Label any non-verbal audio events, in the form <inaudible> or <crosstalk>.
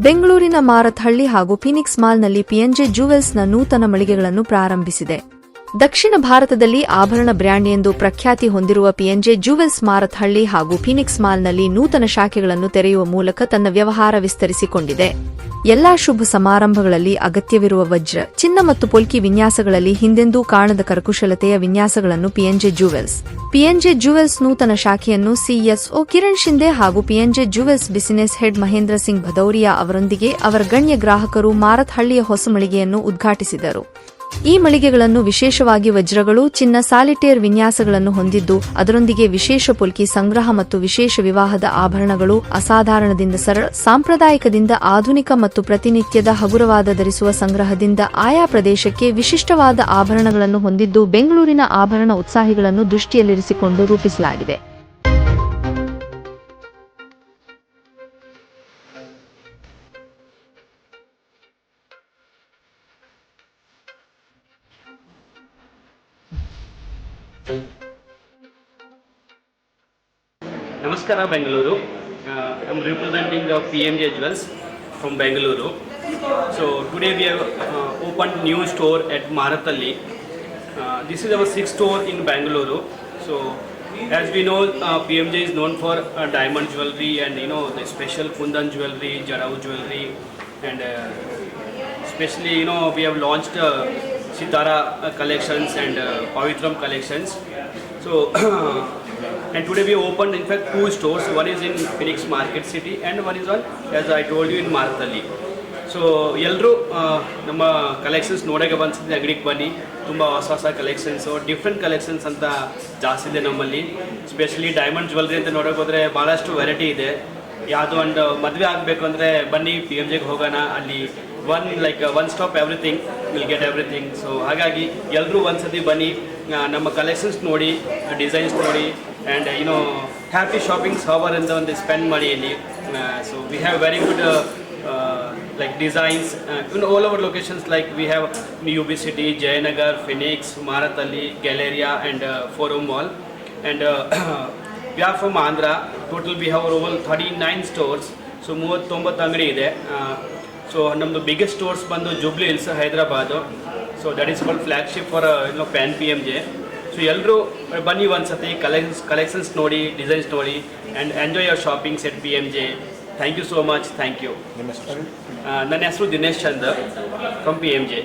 ಬೆಂಗಳೂರಿನ ಮಾರತ್ಹಳ್ಳಿ ಹಾಗೂ ಫಿನಿಕ್ಸ್ ಮಾಲ್ನಲ್ಲಿ ಪಿಎನ್ಜೆ ಜುವೆಲ್ಸ್ನ ನೂತನ ಮಳಿಗೆಗಳನ್ನು ಪ್ರಾರಂಭಿಸಿದೆ. ದಕ್ಷಿಣ ಭಾರತದಲ್ಲಿ ಆಭರಣ ಬ್ರ್ಯಾಂಡ್ ಎಂದು ಪ್ರಖ್ಯಾತಿ ಹೊಂದಿರುವ ಪಿಎನ್ಜೆ ಜುವೆಲ್ಸ್ ಮಾರತ್ಹಳ್ಳಿ ಹಾಗೂ ಫಿನಿಕ್ಸ್ ಮಾಲ್ನಲ್ಲಿ ನೂತನ ಶಾಖೆಗಳನ್ನು ತೆರೆಯುವ ಮೂಲಕ ತನ್ನ ವ್ಯವಹಾರ ವಿಸ್ತರಿಸಿಕೊಂಡಿದೆ. ಎಲ್ಲಾ ಶುಭ ಸಮಾರಂಭಗಳಲ್ಲಿ ಅಗತ್ಯವಿರುವ ವಜ್ರ, ಚಿನ್ನ ಮತ್ತು ಪೊಲ್ಕಿ ವಿನ್ಯಾಸಗಳಲ್ಲಿ ಹಿಂದೆಂದೂ ಕಾಣದ ಕರಕುಶಲತೆಯ ವಿನ್ಯಾಸಗಳನ್ನು ಪಿಎನ್ಜೆ ಜುವೆಲ್ಸ್ ಪಿಎನ್ಜೆ ಜುವೆಲ್ಸ್ ನೂತನ ಶಾಖೆಯನ್ನು ಸಿಎಸ್ಒ ಕಿರಣ್ ಶಿಂದೆ ಹಾಗೂ PNJ jewels business head Mahendra Singh Bhadauria ಅವರೊಂದಿಗೆ ಅವರ ಗಣ್ಯ ಗ್ರಾಹಕರು ಮಾರತ್ಹಳ್ಳಿಯ ಹೊಸ ಮಳಿಗೆಯನ್ನು ಉದ್ಘಾಟಿಸಿದರು. ಈ ಮಳಿಗೆಗಳನ್ನು ವಿಶೇಷವಾಗಿ ವಜ್ರಗಳು, ಚಿನ್ನ, ಸಾಲಿಟೇರ್ ವಿನ್ಯಾಸಗಳನ್ನು ಹೊಂದಿದ್ದು, ಅದರೊಂದಿಗೆ ವಿಶೇಷ ಪುಲ್ಕಿ ಸಂಗ್ರಹ ಮತ್ತು ವಿಶೇಷ ವಿವಾಹದ ಆಭರಣಗಳು ಅಸಾಧಾರಣದಿಂದ ಸರಳ, ಸಾಂಪ್ರದಾಯಿಕದಿಂದ ಆಧುನಿಕ ಮತ್ತು ಪ್ರತಿನಿತ್ಯದ ಹಗುರವಾದ ಧರಿಸುವ ಸಂಗ್ರಹದಿಂದ ಆಯಾ ಪ್ರದೇಶಕ್ಕೆ ವಿಶಿಷ್ಟವಾದ ಆಭರಣಗಳನ್ನು ಹೊಂದಿದ್ದು, ಬೆಂಗಳೂರಿನ ಆಭರಣ ಉತ್ಸಾಹಿಗಳನ್ನು ದೃಷ್ಟಿಯಲ್ಲಿರಿಸಿಕೊಂಡು ರೂಪಿಸಲಾಗಿದೆ. Namaskara Bangalore. Uh, I'm representing the PMJ Jewels from Bangalore. So today we have uh, opened new store at Marathalli. Uh, this is our sixth store in Bangalore. So as we know, uh, PMJ is known for diamond jewelry and you know the special Kundan jewelry, Jarao jewelry, and especially you know we have launched. Sitara uh, collections and uh, Pavitram collections. So and today we opened in fact two stores. One is in Phoenix Market City and one is on as I told you in Marthali. So ಎಲ್ಲರೂ ನಮ್ಮ collections ನೋಡೋಕೆ ಬಂದ್ಸಿದ್ರೆ ಅಂಗಡಿಗೆ ಬನ್ನಿ ತುಂಬ ಹೊಸ ಹೊಸ collections different collections ಅಂತ ಜಾಸ್ತಿ ಇದೆ ನಮ್ಮಲ್ಲಿ ಸ್ಪೆಷಲಿ ಡೈಮಂಡ್ ಜ್ಯುವೆಲ್ರಿ ಅಂತ ನೋಡೋಕೆ ಹೋದರೆ ಭಾಳಷ್ಟು ವೆರೈಟಿ ಇದೆ ಯಾವುದೋ ಒಂದು ಮದುವೆ ಆಗಬೇಕು ಅಂದರೆ ಬನ್ನಿ ಪಿ ಎಂ ಜೆಗೆ ಹೋಗೋಣ. ಅಲ್ಲಿ one like one stop everything will get everything so ಹಾಗಾಗಿ ಎಲ್ಲರೂ ಒಂದ್ಸತಿ ಬನ್ನಿ ಆ, ನಮ್ಮ ಕಲೆಕ್ಷನ್ಸ್ ನೋಡಿ ಡಿಸೈನ್ಸ್ ನೋಡಿ and you know happy shopping hour ಅಂತ ಒಂದು ಸ್ಪೆಂಡ್ ಮಾಡಿ ಇಲ್ಲಿ. So we have very good like designs uh, in all our locations like we have UB City, Jayanagar, Phoenix, Marathahalli Galleria and uh, and uh, <clears throat> we are from Andhra total we have over 39 stores. So ಮೂವತ್ತೊಂಬತ್ತು ಅಂಗಡಿ ಇದೆ. So ನಮ್ಮದು biggest stores ಬಂದು Jubilee Hills Hyderabad so that is called flagship for no pan P M J so ಎಲ್ಲರೂ ಬನ್ನಿ ಒಂದ್ಸತಿ collections collections ನೋಡಿ designs ನೋಡಿ and enjoy your shoppings at P M J thank you so much thank you ನನ್ನ ಹೆಸರು Dinesh Chand from P M J